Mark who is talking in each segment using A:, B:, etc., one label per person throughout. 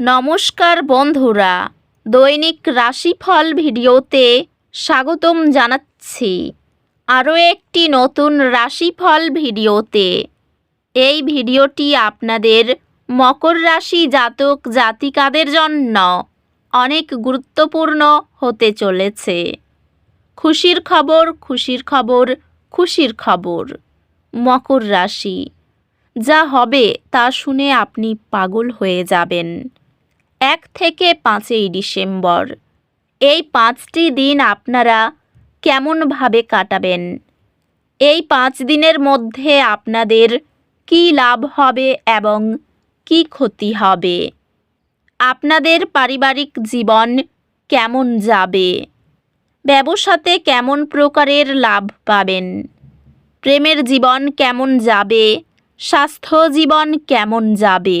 A: নমস্কার বন্ধুরা, দৈনিক রাশিফল ভিডিওতে স্বাগতম জানাচ্ছি। আরও একটি নতুন রাশিফল ভিডিওতে। এই ভিডিওটি আপনাদের মকর রাশি জাতক জাতিকাদের জন্য অনেক গুরুত্বপূর্ণ হতে চলেছে। খুশির খবর খুশির খবর খুশির খবর। মকর রাশি, যা হবে তা শুনে আপনি পাগল হয়ে যাবেন। এক থেকে পাঁচই ডিসেম্বর। এই পাঁচটি দিন আপনারা কেমনভাবে কাটাবেন? এই পাঁচ দিনের মধ্যে আপনাদের কী লাভ হবে এবং কী ক্ষতি হবে? আপনাদের পারিবারিক জীবন কেমন যাবে? ব্যবসাতে কেমন প্রকারের লাভ পাবেন? প্রেমের জীবন কেমন যাবে? স্বাস্থ্য জীবন কেমন যাবে?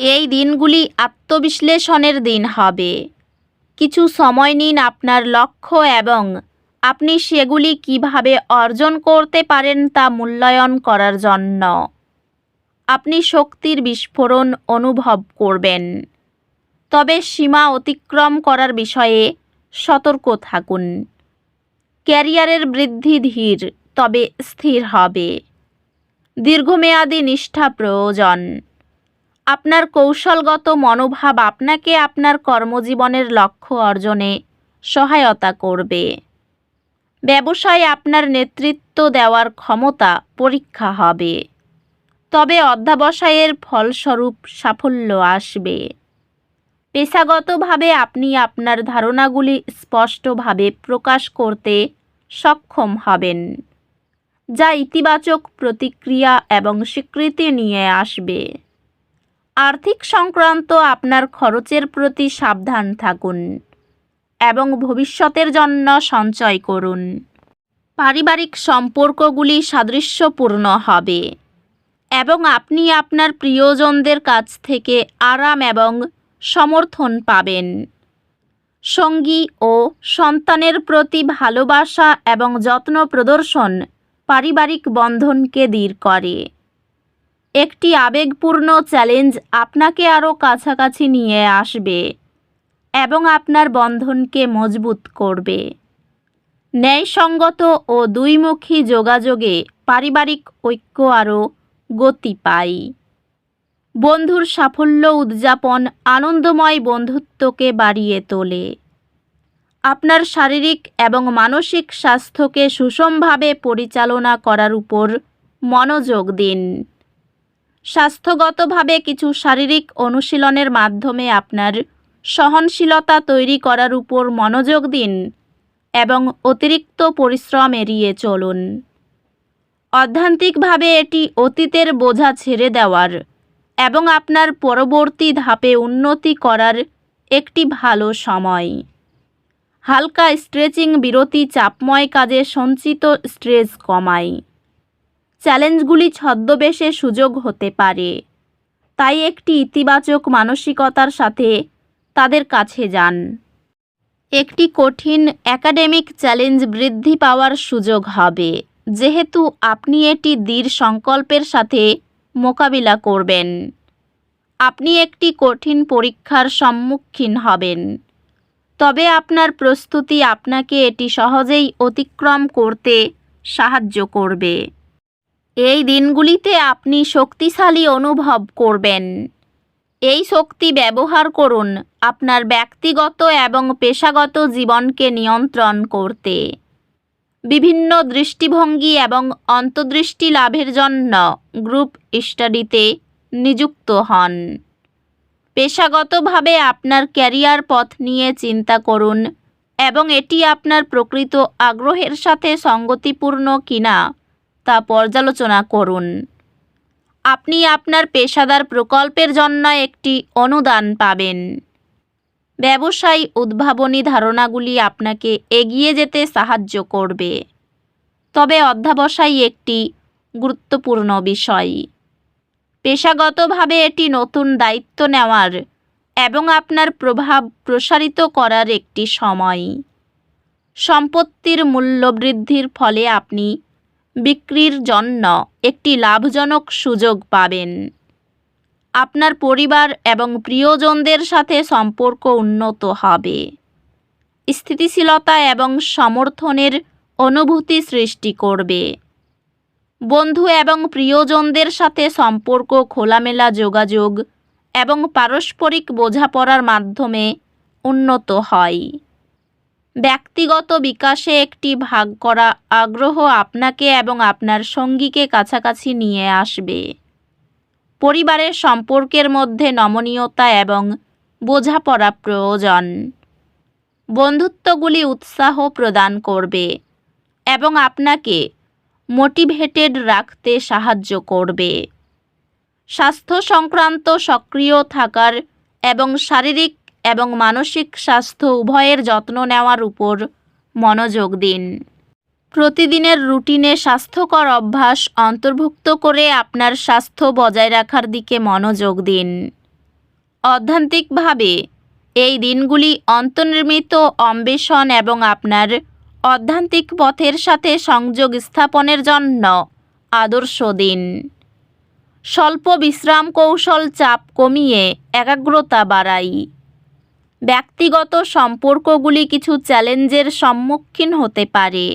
A: এই দিনগুলি আত্মবিশ্লেষণের দিন হবে। কিছু সময় নিন আপনার লক্ষ্য এবং আপনি সেগুলি কীভাবে অর্জন করতে পারেন তা মূল্যায়ন করার জন্য। আপনি শক্তির বিস্ফোরণ অনুভব করবেন। তবে সীমা অতিক্রম করার বিষয়ে সতর্ক থাকুন। ক্যারিয়ারের বৃদ্ধি ধীর, তবে স্থির হবে। দীর্ঘমেয়াদী নিষ্ঠা প্রয়োজন। আপনার কৌশলগত মনোভাব আপনাকে আপনার কর্মজীবনের লক্ষ্য অর্জনে সহায়তা করবে। ব্যবসায় আপনার নেতৃত্ব দেওয়ার ক্ষমতা পরীক্ষা হবে। তবে অধ্যাবসায়ের ফলস্বরূপ সাফল্য আসবে। পেশাগতভাবে আপনি আপনার ধারণাগুলি স্পষ্টভাবে প্রকাশ করতে সক্ষম হবেন, যা ইতিবাচক প্রতিক্রিয়া এবং স্বীকৃতি নিয়ে আসবে। আর্থিক সংক্রান্ত আপনার খরচের প্রতি সাবধান থাকুন এবং ভবিষ্যতের জন্য সঞ্চয় করুন। পারিবারিক সম্পর্কগুলি সাদৃশ্যপূর্ণ হবে এবং আপনি আপনার প্রিয়জনদের কাছ থেকে আরাম এবং সমর্থন পাবেন। সঙ্গী ও সন্তানের প্রতি ভালোবাসা এবং যত্ন প্রদর্শন পারিবারিক বন্ধনকে দৃঢ় করে। একটি আবেগপূর্ণ চ্যালেঞ্জ আপনাকে আরও কাছাকাছি নিয়ে আসবে এবং আপনার বন্ধনকে মজবুত করবে। ন্যায়সঙ্গত ও দুইমুখী যোগাযোগে পারিবারিক ঐক্য আরও গতি পায়। বন্ধুর সাফল্য উদযাপন আনন্দময় বন্ধুত্বকে বাড়িয়ে তোলে। আপনার শারীরিক এবং মানসিক স্বাস্থ্যকে সুষমভাবে পরিচালনা করার উপর মনোযোগ দিন। স্বাস্থ্যগতভাবে কিছু শারীরিক অনুশীলনের মাধ্যমে আপনার সহনশীলতা তৈরি করার উপর মনোযোগ দিন এবং অতিরিক্ত পরিশ্রম এড়িয়ে চলুন। অধ্যান্তিকভাবে এটি অতীতের বোঝা ছেড়ে দেওয়ার এবং আপনার পরবর্তী ধাপে উন্নতি করার একটি ভালো সময়। হালকা স্ট্রেচিং বিরতি চাপময় কাজে সঞ্চিত স্ট্রেস কমায়। চ্যালেঞ্জগুলি ছদ্মবেশে সুযোগ হতে পারে। তাই একটি ইতিবাচক মানসিকতার সাথে তাদের কাছে যান। একটি কঠিন একাডেমিক চ্যালেঞ্জ বৃদ্ধি পাওয়ার সুযোগ হবে, যেহেতু আপনি এটি দৃঢ় সংকল্পের সাথে মোকাবিলা করবেন। আপনি একটি কঠিন পরীক্ষার সম্মুখীন হবেন। তবে আপনার প্রস্তুতি আপনাকে এটি সহজেই অতিক্রম করতে সাহায্য করবে। এই দিনগুলিতে আপনি শক্তিশালী অনুভব করবেন। এই শক্তি ব্যবহার করুন আপনার ব্যক্তিগত এবং পেশাগত জীবনকে নিয়ন্ত্রণ করতে। বিভিন্ন দৃষ্টিভঙ্গি এবং অন্তর্দৃষ্টি লাভের জন্য গ্রুপ স্টাডিতে নিযুক্ত হন। পেশাগতভাবে আপনার ক্যারিয়ার পথ নিয়ে চিন্তা করুন এবং এটি আপনার প্রকৃত আগ্রহের সাথে সঙ্গতিপূর্ণ কিনা তা পর্যালোচনা করুন। আপনি আপনার পেশাদার প্রকল্পের জন্য একটি অনুদান পাবেন। ব্যবসায়ী উদ্ভাবনী ধারণাগুলি আপনাকে এগিয়ে যেতে সাহায্য করবে। তবে অধ্যাবসায় একটি গুরুত্বপূর্ণ বিষয়। পেশাগতভাবে এটি নতুন দায়িত্ব নেওয়ার এবং আপনার প্রভাব প্রসারিত করার একটি সময়। সম্পত্তির মূল্য বৃদ্ধির ফলে আপনি বিক্রির জন্য একটি লাভজনক সুযোগ পাবেন। আপনার পরিবার এবং প্রিয়জনদের সাথে সম্পর্ক উন্নত হবে। স্থিতিশীলতা এবং সমর্থনের অনুভূতি সৃষ্টি করবে। বন্ধু এবং প্রিয়জনদের সাথে সম্পর্ক খোলামেলা যোগাযোগ এবং পারস্পরিক বোঝাপড়ার মাধ্যমে উন্নত হয়। ব্যক্তিগত বিকাশে একটি ভাগ করা আগ্রহ আপনাকে এবং আপনার সঙ্গীকে কাছাকাছি নিয়ে আসবে। পরিবারের সম্পর্কের মধ্যে নমনীয়তা এবং বোঝাপড়া প্রয়োজন। বন্ধুত্বগুলি উৎসাহ প্রদান করবে এবং আপনাকে মোটিভেটেড রাখতে সাহায্য করবে। স্বাস্থ্য সংক্রান্ত সক্রিয় থাকার এবং শারীরিক এবং মানসিক স্বাস্থ্য উভয়ের যত্ন নেওয়ার উপর মনোযোগ দিন। প্রতিদিনের রুটিনে স্বাস্থ্যকর অভ্যাস অন্তর্ভুক্ত করে আপনার স্বাস্থ্য বজায় রাখার দিকে মনোযোগ দিন। অধ্যান্তিকভাবে, এই দিনগুলি অন্তর্নির্মিত অন্বেষণ এবং আপনার অধ্যান্তিক পথের সাথে সংযোগ স্থাপনের জন্য আদর্শ দিন। স্বল্প বিশ্রাম কৌশল চাপ কমিয়ে একাগ্রতা বাড়াই। ব্যক্তিগত সম্পর্কগুলি কিছু চ্যালেঞ্জের সম্মুখীন হতে পারে।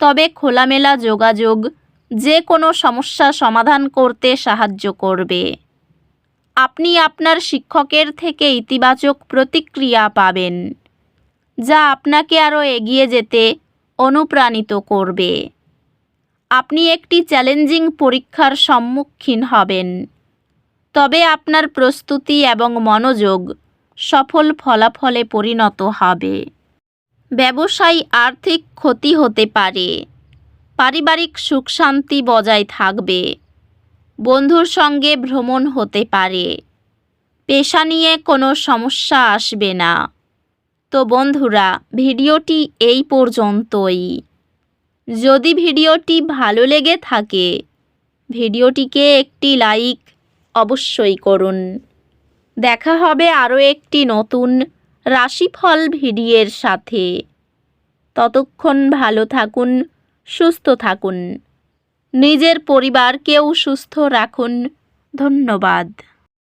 A: তবে খোলামেলা যোগাযোগ যে কোনো সমস্যা সমাধান করতে সাহায্য করবে। আপনি আপনার শিক্ষকের থেকে ইতিবাচক প্রতিক্রিয়া পাবেন, যা আপনাকে আরও এগিয়ে যেতে অনুপ্রাণিত করবে। আপনি একটি চ্যালেঞ্জিং পরীক্ষার সম্মুখীন হবেন, তবে আপনার প্রস্তুতি এবং মনোযোগ সফল ফলাফলে পরিণত হবে। ব্যবসায় আর্থিক ক্ষতি হতে পারে। পারিবারিক সুখ শান্তি বজায় থাকবে। বন্ধুর সঙ্গে ভ্রমণ হতে পারে। পেশা নিয়ে কোনো সমস্যা আসবে না। তো বন্ধুরা, ভিডিওটি এই পর্যন্তই। যদি ভিডিওটি ভালো লেগে থাকে, ভিডিওটিকে একটি লাইক অবশ্যই করুন। দেখা হবে আরও একটি নতুন রাশিফল ভিডিওর সাথে। ততক্ষণ ভালো থাকুন, সুস্থ থাকুন। নিজের পরিবারকেও সুস্থ রাখুন। ধন্যবাদ।